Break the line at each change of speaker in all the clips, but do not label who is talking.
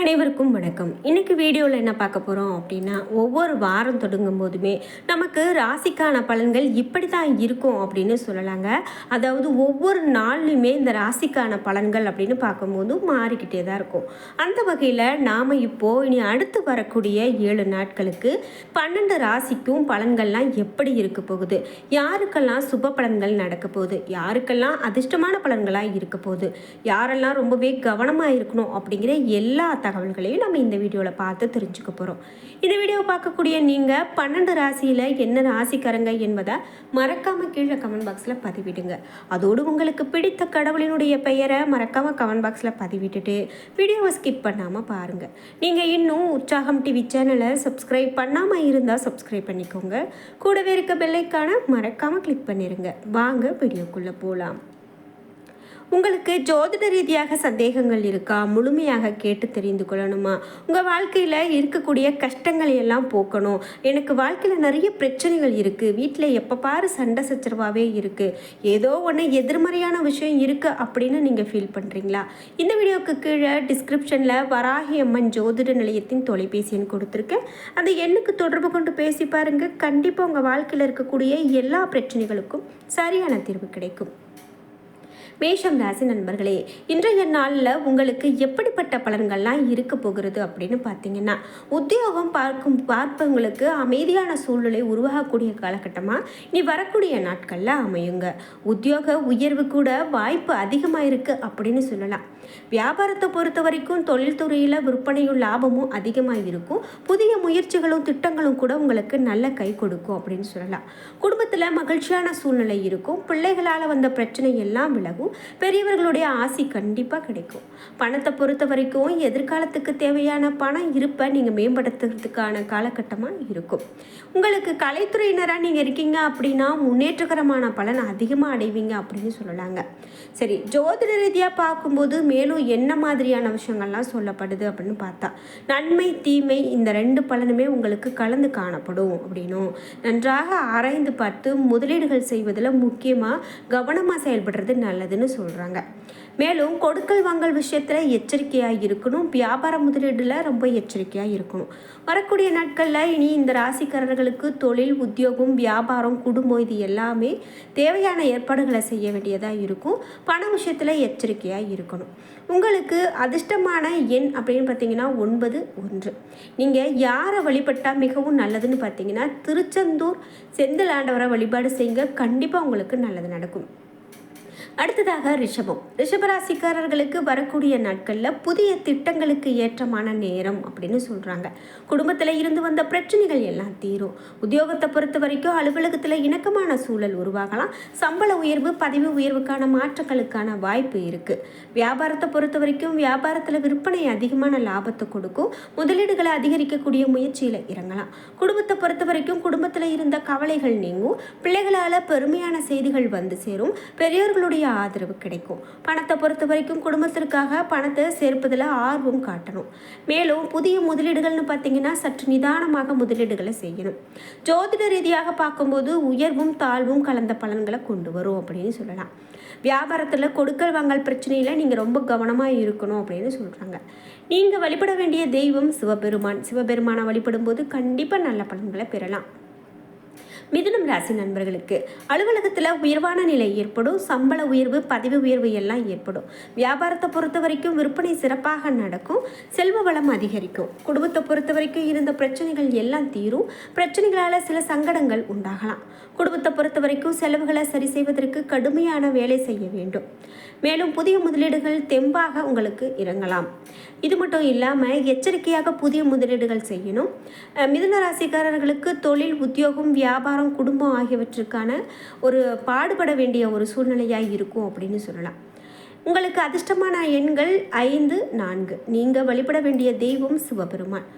அனைவருக்கும் வணக்கம். இன்றைக்கி வீடியோவில் என்ன பார்க்க போகிறோம் அப்படின்னா ஒவ்வொரு வாரம் தொடங்கும் போதுமே நமக்கு ராசிக்கான பலன்கள் இப்படி தான் இருக்கும் அப்படின்னு சொல்லலாங்க. அதாவது ஒவ்வொரு நாள்லையுமே இந்த ராசிக்கான பலன்கள் அப்படின்னு பார்க்கும்போது மாறிக்கிட்டே தான் இருக்கும். அந்த வகையில் நாம் இப்போது இனி அடுத்து வரக்கூடிய ஏழு நாட்களுக்கு பன்னெண்டு ராசிக்கும் பலன்கள்லாம் எப்படி இருக்க போகுது? யாருக்கெல்லாம் சுப பலன்கள் நடக்க போகுது? யாருக்கெல்லாம் அதிர்ஷ்டமான பலன்களாக இருக்க போகுது? யாரெல்லாம் ரொம்பவே கவனமாக இருக்கணும் அப்படிங்கிற எல்லா தகவல்களையும் நம்ம இந்த வீடியோவில் பார்த்து தெரிஞ்சுக்க போகிறோம் இந்த வீடியோவை பார்க்கக்கூடிய நீங்கள் பன்னெண்டு ராசியில் என்ன ராசிக்காரங்க என்பதை மறக்காமல் கீழே கமெண்ட் பாக்ஸில் பதிவிடுங்க. அதோடு உங்களுக்கு பிடித்த கடவுளினுடைய பெயரை மறக்காமல் கமெண்ட் பாக்ஸில் பதிவிட்டுட்டு வீடியோவை ஸ்கிப் பண்ணாமல் பாருங்கள் நீங்கள் இன்னும் உற்சாகம் டிவி சேனலை சப்ஸ்கிரைப் பண்ணாமல் இருந்தால் சப்ஸ்கிரைப் பண்ணிக்கோங்க. கூடவே இருக்க பெல்லைக்கான மறக்காமல் கிளிக் பண்ணிடுங்க வாங்க வீடியோக்குள்ளே போகலாம் உங்களுக்கு ஜோதிட ரீதியாக சந்தேகங்கள் இருக்கா? முழுமையாக கேட்டு தெரிந்து கொள்ளணுமா? உங்கள் வாழ்க்கையில் இருக்கக்கூடிய கஷ்டங்களை எல்லாம் போக்கணும். எனக்கு வாழ்க்கையில் நிறைய பிரச்சனைகள் இருக்குது வீட்டில் எப்போ பாரு சண்டை சச்சரவாகவே இருக்குது ஏதோ ஒன்று எதிர்மறையான விஷயம் இருக்குது அப்படின்னு நீங்கள் ஃபீல் பண்ணுறீங்களா இந்த வீடியோவுக்கு கீழே டிஸ்கிரிப்ஷனில் வராகி அம்மன் ஜோதிட நிலையத்தின் தொலைபேசி எண் கொடுத்துருக்கேன். அந்த எண்ணுக்கு தொடர்பு கொண்டு பேசி பாருங்கள் கண்டிப்பாக உங்கள் வாழ்க்கையில் இருக்கக்கூடிய எல்லா பிரச்சனைகளுக்கும் சரியான தீர்வு கிடைக்கும். மேஷம் ராசி நண்பர்களே இன்றைய நாளில் உங்களுக்கு எப்படிப்பட்ட பலன்கள்லாம் இருக்க போகிறது அப்படின்னு பார்த்தீங்கன்னா உத்தியோகம் பார்க்கும் பார்ப்பவங்களுக்கு அமைதியான சூழ்நிலை உருவாகக்கூடிய காலகட்டமாக இனி வரக்கூடிய நாட்களில் அமையுங்க. உத்தியோக உயர்வு கூட வாய்ப்பு அதிகமாக இருக்குது அப்படின்னு சொல்லலாம். வியாபாரத்தை பொறுத்த வரைக்கும் தொழில்துறையில் விற்பனையும் லாபமும் அதிகமாக இருக்கும். புதிய முயற்சிகளும் திட்டங்களும் கூட உங்களுக்கு நல்ல கை கொடுக்கும் அப்படின்னு சொல்லலாம். குடும்பத்தில் மகிழ்ச்சியான சூழ்நிலை இருக்கும். பிள்ளைகளால் வந்த பிரச்சனை எல்லாம் விலகும். பெரியவர்களுடைய ஆசி கண்டிப்பாக கிடைக்கும். பணத்தை பொறுத்த வரைக்கும் எதிர்காலத்துக்கு தேவையான பணம் இருப்பை நீங்கள் மேம்படுத்துறதுக்கான காலகட்டமாக இருக்கும். உங்களுக்கு கலைத்துறையினராக நீங்கள் இருக்கீங்க அப்படின்னா முன்னேற்றகரமான பலன் அதிகமாக அடைவீங்க அப்படின்னு சொல்லலாங்க. சரி ஜோதிட ரீதியாக பார்க்கும்போது மேலும் என்ன மாதிரியான விஷயங்கள்லாம் சொல்லப்படுது அப்படின்னு பார்த்தா நன்மை தீமை இந்த ரெண்டு பலனுமே உங்களுக்கு கலந்து காணப்படும் அப்படின்னும். நன்றாக ஆராய்ந்து பார்த்து முதலீடுகள் செய்வதில் முக்கியமாக கவனமாக செயல்படுறது நல்லது. நல்லதுன்னு சொல்கிறாங்க மேலும் கொடுக்கல் வாங்கல் விஷயத்தில் எச்சரிக்கையாக இருக்கணும். வியாபார முதலீடில் ரொம்ப எச்சரிக்கையாக இருக்கணும். வரக்கூடிய நாட்களில் இனி இந்த ராசிக்காரர்களுக்கு தொழில் உத்தியோகம் வியாபாரம் குடும்பம் இது எல்லாமே தேவையான ஏற்பாடுகளை செய்ய வேண்டியதாக இருக்கும். பண விஷயத்தில் எச்சரிக்கையாக இருக்கணும். உங்களுக்கு அதிர்ஷ்டமான எண் அப்படின்னு பார்த்தீங்கன்னா ஒன்பது ஒன்று. நீங்கள் யாரை வழிபட்டால் மிகவும் நல்லதுன்னு பார்த்தீங்கன்னா திருச்செந்தூர் செந்தில் ஆண்டவரை வழிபாடு செய்யுங்க. கண்டிப்பாக உங்களுக்கு நல்லது நடக்கும். அடுத்ததாக ரிஷபம். ரிஷபராசிக்காரர்களுக்கு வரக்கூடிய நாட்களில் புதிய திட்டங்களுக்கு ஏற்றமான நேரம் அப்படின்னு சொல்கிறாங்க குடும்பத்தில் இருந்து வந்த பிரச்சனைகள் எல்லாம் தீரும். உத்தியோகத்தை பொறுத்த வரைக்கும் அலுவலகத்தில் இணக்கமான சூழல் உருவாகலாம். சம்பள உயர்வு பதவி உயர்வுக்கான மாற்றங்களுக்கான வாய்ப்பு இருக்குது வியாபாரத்தை பொறுத்த வரைக்கும் வியாபாரத்தில் விற்பனை அதிகமான லாபத்தை கொடுக்கும். முதலீடுகளை அதிகரிக்கக்கூடிய முயற்சியில் இறங்கலாம். குடும்பத்தை பொறுத்த வரைக்கும் குடும்பத்தில் இருந்த கவலைகள் நீங்கும். பிள்ளைகளால் பெருமையான செய்திகள் வந்து சேரும். பெரியோர்களுடைய ஆதரவு கிடைக்கும். பணத்தை பொறுத்த வரைக்கும் குடும்பத்திற்காக பணத்தை சேர்ப்பதில் ஆர்வம் காட்டணும். மேலும் புதிய முதலீடுகள்னு பார்த்தீங்கன்னா சற்று நிதானமாக முதலீடுகளை செய்யணும். ஜோதிட ரீதியாக பார்க்கும்போது உயர்வும் தாழ்வும் கலந்த பலன்களை கொண்டு வரும் அப்படின்னு சொல்லலாம். வியாபாரத்தில் கொடுக்கல் வாங்கல் பிரச்சனையில் நீங்கள் ரொம்ப கவனமாக இருக்கணும் அப்படின்னு சொல்கிறாங்க நீங்கள் வழிபட வேண்டிய தெய்வம் சிவபெருமான். சிவபெருமானை வழிபடும் போது கண்டிப்பாக நல்ல பலன்களை பெறலாம். மிதுனம் ராசி நண்பர்களுக்கு. அலுவலகத்தில் உயர்வான நிலை ஏற்படும். சம்பள உயர்வு பதவி உயர்வு எல்லாம் ஏற்படும். வியாபாரத்தை பொறுத்த வரைக்கும் விற்பனை சிறப்பாக நடக்கும். செல்வ வளம் அதிகரிக்கும். குடும்பத்தை பொறுத்த வரைக்கும் இருந்த பிரச்சனைகள் எல்லாம் தீரும். பிரச்சனைகளால் சில சங்கடங்கள் உண்டாகலாம். குடும்பத்தை பொறுத்த வரைக்கும் செலவுகளை சரி செய்வதற்கு கடுமையான வேலை செய்ய வேண்டும். மேலும் புதிய முதலீடுகள் தெம்பாக உங்களுக்கு இறங்கலாம். இது மட்டும் இல்லாமல் எச்சரிக்கையாக புதிய முதலீடுகள் செய்யணும். மிதுன ராசிக்காரர்களுக்கு தொழில் உத்தியோகம் வியாபாரம் குடும்பம் ஆகியவற்றுக்கான ஒரு பாடுபட வேண்டிய ஒரு சூழ்நிலையாக இருக்கும் அப்படின்னு சொல்லலாம். உங்களுக்கு அதிர்ஷ்டமான எண்கள் ஐந்து நான்கு. நீங்கள் வழிபட வேண்டிய தெய்வம் சிவபெருமான்.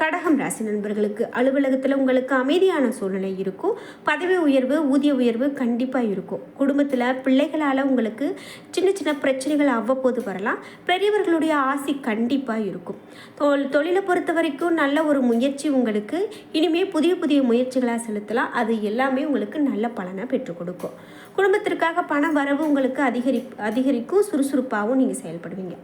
கடகம் ராசி நண்பர்களுக்கு அலுவலகத்தில் உங்களுக்கு அமைதியான சூழ்நிலை இருக்கும். பதவி உயர்வு ஊதிய உயர்வு கண்டிப்பாக இருக்கும். குடும்பத்தில் பிள்ளைகளால் உங்களுக்கு சின்ன சின்ன பிரச்சனைகள் அவ்வப்போது வரலாம். பெரியவர்களுடைய ஆசை கண்டிப்பாக இருக்கும். தொல் தொழிலை பொறுத்த வரைக்கும் நல்ல ஒரு முயற்சி உங்களுக்கு. இனிமேல் புதிய புதிய முயற்சிகளாக செலுத்தலாம். அது எல்லாமே உங்களுக்கு நல்ல பலனை பெற்றுக் கொடுக்கும். குடும்பத்திற்காக பண வரவு உங்களுக்கு அதிகரி அதிகரிக்கும். சுறுசுறுப்பாகவும் நீங்கள் செயல்படுவீங்க.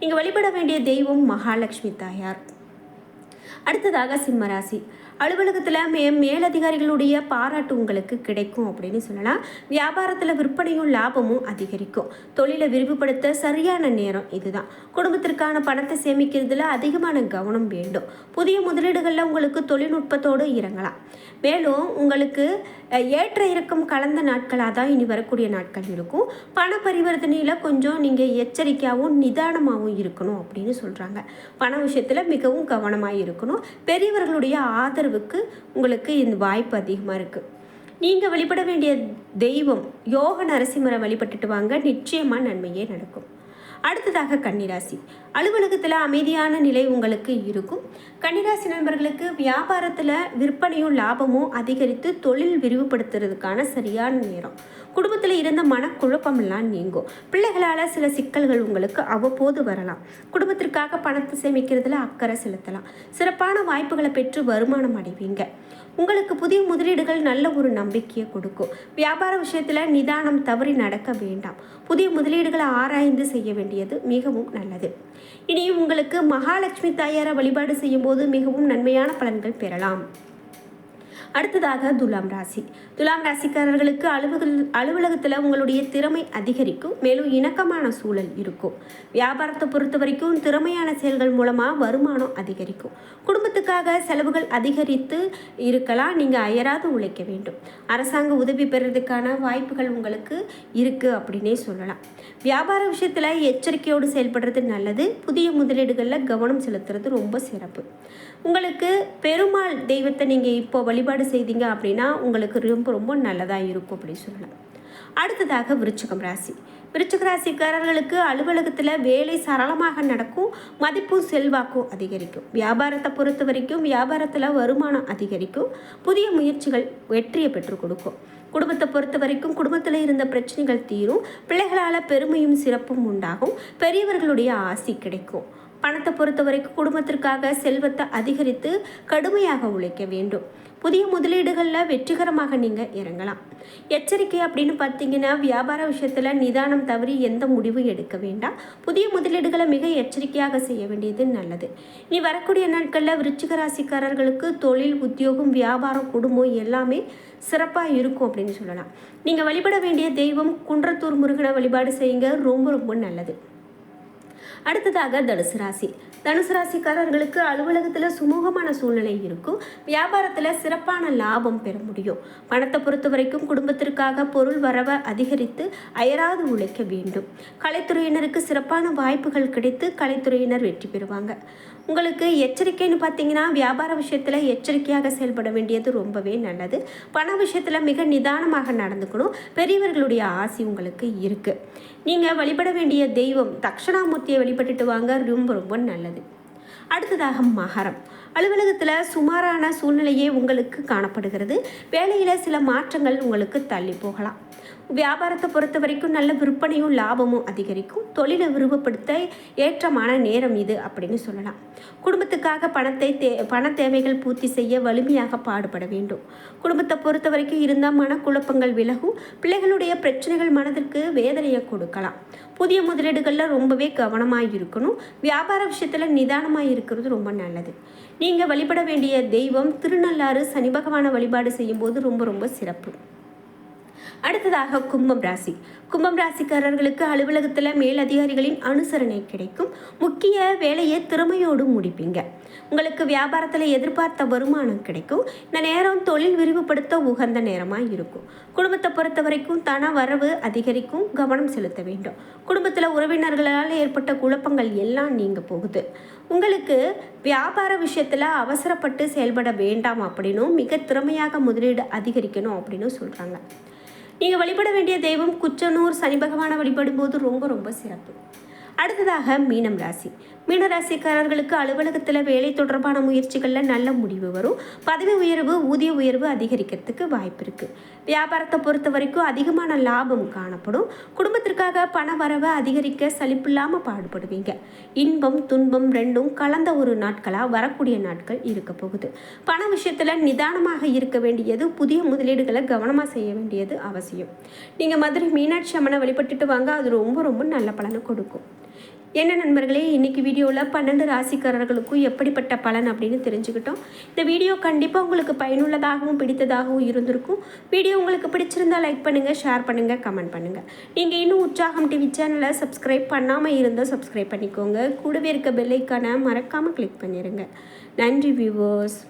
நீங்கள் வழிபட வேண்டிய தெய்வம் மகாலட்சுமி தாயார். அடுத்ததாக சிம்மராசி அலுவலகத்தில் மே மேலதிகாரிகளுடைய பாராட்டு உங்களுக்கு கிடைக்கும் அப்படின்னு சொல்லலாம். வியாபாரத்தில் விற்பனையும் லாபமும் அதிகரிக்கும். தொழிலை விரிவுபடுத்த சரியான நேரம் இதுதான். குடும்பத்திற்கான பணத்தை சேமிக்கிறதுல அதிகமான கவனம் வேண்டும். புதிய முதலீடுகளில் உங்களுக்கு தொழில்நுட்பத்தோடு இறங்கலாம். மேலும் உங்களுக்கு ஏற்ற இறக்கம் கலந்த நாட்களாக தான் இனி வரக்கூடிய நாட்கள் இருக்கும். பண பரிவர்த்தனையில் கொஞ்சம் நீங்கள் எச்சரிக்கையாகவும் நிதானமாகவும் இருக்கணும் அப்படின்னு சொல்கிறாங்க பண விஷயத்தில் மிகவும் கவனமாக இருக்கணும். பெரியவர்களுடைய ஆதரவுக்கு உங்களுக்கு இந்த வாய்ப்பு அதிகமாக இருக்குது நீங்கள் வழிபட வேண்டிய தெய்வம் யோக நரசிம்மரை வழிபட்டுட்டு வாங்க. நிச்சயமாக நன்மையே நடக்கும். அடுத்ததாக கன்னிராசி. அலுவலகத்தில் அமைதியான நிலை உங்களுக்கு இருக்கும். கன்னிராசி நண்பர்களுக்கு வியாபாரத்தில் விற்பனையும் லாபமும் அதிகரித்து தொழில் விரிவுபடுத்துறதுக்கான சரியான நேரம். குடும்பத்தில் இருந்த மனக்குழப்பமெல்லாம் நீங்கும். பிள்ளைகளால் சில சிக்கல்கள் உங்களுக்கு அவ்வப்போது வரலாம். குடும்பத்திற்காக பணத்தை சேமிக்கிறதுல அக்கறை செலுத்தலாம். சிறப்பான வாய்ப்புகளை பெற்று வருமானம் அடைவீங்க. உங்களுக்கு புதிய முதலீடுகள் நல்ல ஒரு நம்பிக்கையை கொடுக்கும். வியாபார விஷயத்தில் நிதானம் தவறி நடக்க வேண்டாம். புதிய முதலீடுகளை ஆராய்ந்து செய்ய வேண்டியது மிகவும் நல்லது. இனி உங்களுக்கு மகாலட்சுமி தாயாரை வழிபாடு செய்யும் போது மிகவும் நன்மையான பலன்கள் பெறலாம். அடுத்ததாக துலாம் ராசி. துலாம் ராசிக்காரர்களுக்கு அலுவலக அலுவலகத்தில் உங்களுடைய திறமை அதிகரிக்கும் மேலும் இணக்கமான சூழல் இருக்கும். வியாபாரத்தை பொறுத்த வரைக்கும் திறமையான செயல்கள் மூலமாக வருமானம் அதிகரிக்கும். குடும்பத்துக்காக செலவுகள் அதிகரித்து இருக்கலாம் நீங்கள் அயராது உழைக்க வேண்டும். அரசாங்க உதவி பெறுறதுக்கான வாய்ப்புகள் உங்களுக்கு இருக்குது அப்படின்னே சொல்லலாம். வியாபார விஷயத்தில் எச்சரிக்கையோடு செயல்படுறது நல்லது. புதிய முதலீடுகளில் கவனம் செலுத்துறது ரொம்ப சிறப்பு. உங்களுக்கு பெருமாள் தெய்வத்தை நீங்கள் இப்போ வழிபாடு செய்தீங்க அப்படின்னா உங்களுக்கு ரொம்ப ரொம்ப நல்லதாக இருக்கும் அப்படின்னு சொல்லலாம். அடுத்ததாக விருச்சகம் ராசி. விருச்சிக ராசிக்காரர்களுக்கு அலுவலகத்தில் வேலை சரளமாக நடக்கும் மதிப்பும் செல்வாக்கும் அதிகரிக்கும். வியாபாரத்தை பொறுத்த வரைக்கும் வியாபாரத்தில் வருமானம் அதிகரிக்கும் புதிய முயற்சிகள் வெற்றியை பெற்றுக் கொடுக்கும். குடும்பத்தை பொறுத்த வரைக்கும் குடும்பத்தில் இருந்த பிரச்சனைகள் தீரும் பிள்ளைகளால் பெருமையும் சிறப்பும் உண்டாகும் பெரியவர்களுடைய ஆசி கிடைக்கும். பணத்தை பொறுத்த வரைக்கும் குடும்பத்திற்காக செல்வத்தை அதிகரித்து கடுமையாக உழைக்க வேண்டும். புதிய முதலீடுகளில் வெற்றிகரமாக நீங்கள் இறங்கலாம். எச்சரிக்கை அப்படின்னு பார்த்தீங்கன்னா வியாபார விஷயத்தில் நிதானம் தவறி எந்த முடிவும் எடுக்க வேண்டாம். புதிய முதலீடுகளை மிக எச்சரிக்கையாக செய்ய வேண்டியது நல்லது. இனி வரக்கூடிய நாட்களில் விருச்சிக ராசிக்காரர்களுக்கு தொழில் உத்தியோகம் வியாபாரம் குடும்பம் எல்லாமே சிறப்பாக இருக்கும் அப்படின்னு சொல்லலாம். நீங்கள் வழிபட வேண்டிய தெய்வம் குன்றத்தூர் முருகனை வழிபாடு செய்யுங்க. ரொம்ப ரொம்ப நல்லது. அடுத்ததாக தனுசு ராசி. தனுசு ராசிக்காரர்களுக்கு அலுவலகத்தில் சுமூகமான சூழ்நிலை இருக்கும். வியாபாரத்தில் சிறப்பான லாபம் பெற முடியும். பணத்தை பொறுத்த வரைக்கும் குடும்பத்திற்காக பொருள் வரவை அதிகரித்து அயராது உழைக்க வேண்டும். கலைத்துறையினருக்கு சிறப்பான வாய்ப்புகள் கிடைத்து கலைத்துறையினர் வெற்றி பெறுவாங்க. உங்களுக்கு எச்சரிக்கைன்னு பார்த்தீங்கன்னா வியாபார விஷயத்தில் எச்சரிக்கையாக செயல்பட வேண்டியது ரொம்பவே நல்லது. பண விஷயத்தில் மிக நிதானமாக நடந்துக்கணும். பெரியவர்களுடைய ஆசி உங்களுக்கு இருக்குது நீங்கள் வழிபட வேண்டிய தெய்வம் தக்ஷணாமூர்த்தியை வழிபட்டுட்டு வாங்க. ரொம்ப ரொம்ப நல்லது. அடுத்ததாக மகரம். அலுவலகத்தில் சுமாரான சூழ்நிலையே உங்களுக்கு காணப்படுகிறது. வேலையில் சில மாற்றங்கள் உங்களுக்கு தள்ளி போகலாம். வியாபாரத்தை பொறுத்த வரைக்கும் நல்ல விற்பனையும் லாபமும் அதிகரிக்கும். தொழிலை விருப்பப்படுத்த ஏற்றமான நேரம் இது அப்படின்னு சொல்லலாம். குடும்பத்துக்காக பணத்தை தே பண தேவைகள் பூர்த்தி செய்ய வலிமையாக பாடுபட வேண்டும். குடும்பத்தை பொறுத்த வரைக்கும் இருந்தால் மனக்குழப்பங்கள் விலகும். பிள்ளைகளுடைய பிரச்சனைகள் மனதிற்கு வேதனையை கொடுக்கலாம். புதிய முதலீடுகளில் ரொம்பவே கவனமாக இருக்கணும். வியாபார விஷயத்தில் நிதானமாக இருக்கிறது ரொம்ப நல்லது. நீங்கள் வழிபட வேண்டிய தெய்வம் திருநள்ளாறு சனி பகவான வழிபாடு செய்யும்போது ரொம்ப ரொம்ப சிறப்பு. அடுத்ததாக கும்பம் ராசி. கும்பம் ராசிக்காரர்களுக்கு அலுவலகத்தில் மேலதிகாரிகளின் அனுசரணை கிடைக்கும். முக்கிய வேலையை திறமையோடு முடிப்பீங்க. உங்களுக்கு வியாபாரத்தில் எதிர்பார்த்த வருமானம் கிடைக்கும். இந்த நேரம் தொழில் விரிவுபடுத்த உகந்த நேரமாக இருக்கும். குடும்பத்தை பொறுத்த வரைக்கும் தன வரவு அதிகரிக்கும். கவனம் செலுத்த வேண்டும். குடும்பத்தில் உறவினர்களால் ஏற்பட்ட குழப்பங்கள் எல்லாம் நீங்கள் போகுது. உங்களுக்கு வியாபார விஷயத்தில் அவசரப்பட்டு செயல்பட வேண்டாம் அப்படின்னும் மிக திறமையாக முதலீடு அதிகரிக்கணும் அப்படின்னு சொல்கிறாங்க நீங்கள் வழிபட வேண்டிய தெய்வம் குச்சனூர் சனி பகவானை வழிபடும் போது ரொம்ப ரொம்ப சிறப்பு. அடுத்ததாக மீனம் ராசி. மீனராசிக்காரர்களுக்கு அலுவலகத்தில் வேலை தொடர்பான முயற்சிகளில் நல்ல முடிவு வரும். பதவி உயர்வு ஊதிய உயர்வு அதிகரிக்கிறதுக்கு வாய்ப்பு இருக்குது வியாபாரத்தை பொறுத்த வரைக்கும் அதிகமான லாபம் காணப்படும். குடும்பத்திற்காக பண வரவை அதிகரிக்க சலிப்பில்லாமல் பாடுபடுவீங்க. இன்பம் துன்பம் ரெண்டும் கலந்த ஒரு நாட்களாக வரக்கூடிய நாட்கள் இருக்க போகுது. பண விஷயத்தில் நிதானமாக இருக்க வேண்டியது புதிய முதலீடுகளை கவனமாக செய்ய வேண்டியது அவசியம். நீங்கள் மதுரை மீனாட்சி அம்மனை வழிபட்டுட்டு வாங்க. அது ரொம்ப ரொம்ப நல்ல பலனை கொடுக்கும். என்ன நண்பர்களே இன்றைக்கி வீடியோவில் பன்னெண்டு ராசிக்காரர்களுக்கும் எப்படிப்பட்ட பலன் அப்படின்னு தெரிஞ்சுக்கிட்டோம். இந்த வீடியோ கண்டிப்பாக உங்களுக்கு பயனுள்ளதாகவும் பிடித்ததாகவும் இருந்திருக்கும். வீடியோ உங்களுக்கு பிடிச்சிருந்தால் லைக் பண்ணுங்கள் ஷேர் பண்ணுங்கள் கமெண்ட் பண்ணுங்கள் நீங்கள் இன்னும் உற்சாகம் டிவி சேனலை சப்ஸ்கிரைப் பண்ணாமல் இருந்தால் சப்ஸ்கிரைப் பண்ணிக்கோங்க. கூடவே இருக்க பெல்லைக்கான மறக்காமல் கிளிக் பண்ணிடுங்க நன்றி வியூவர்ஸ்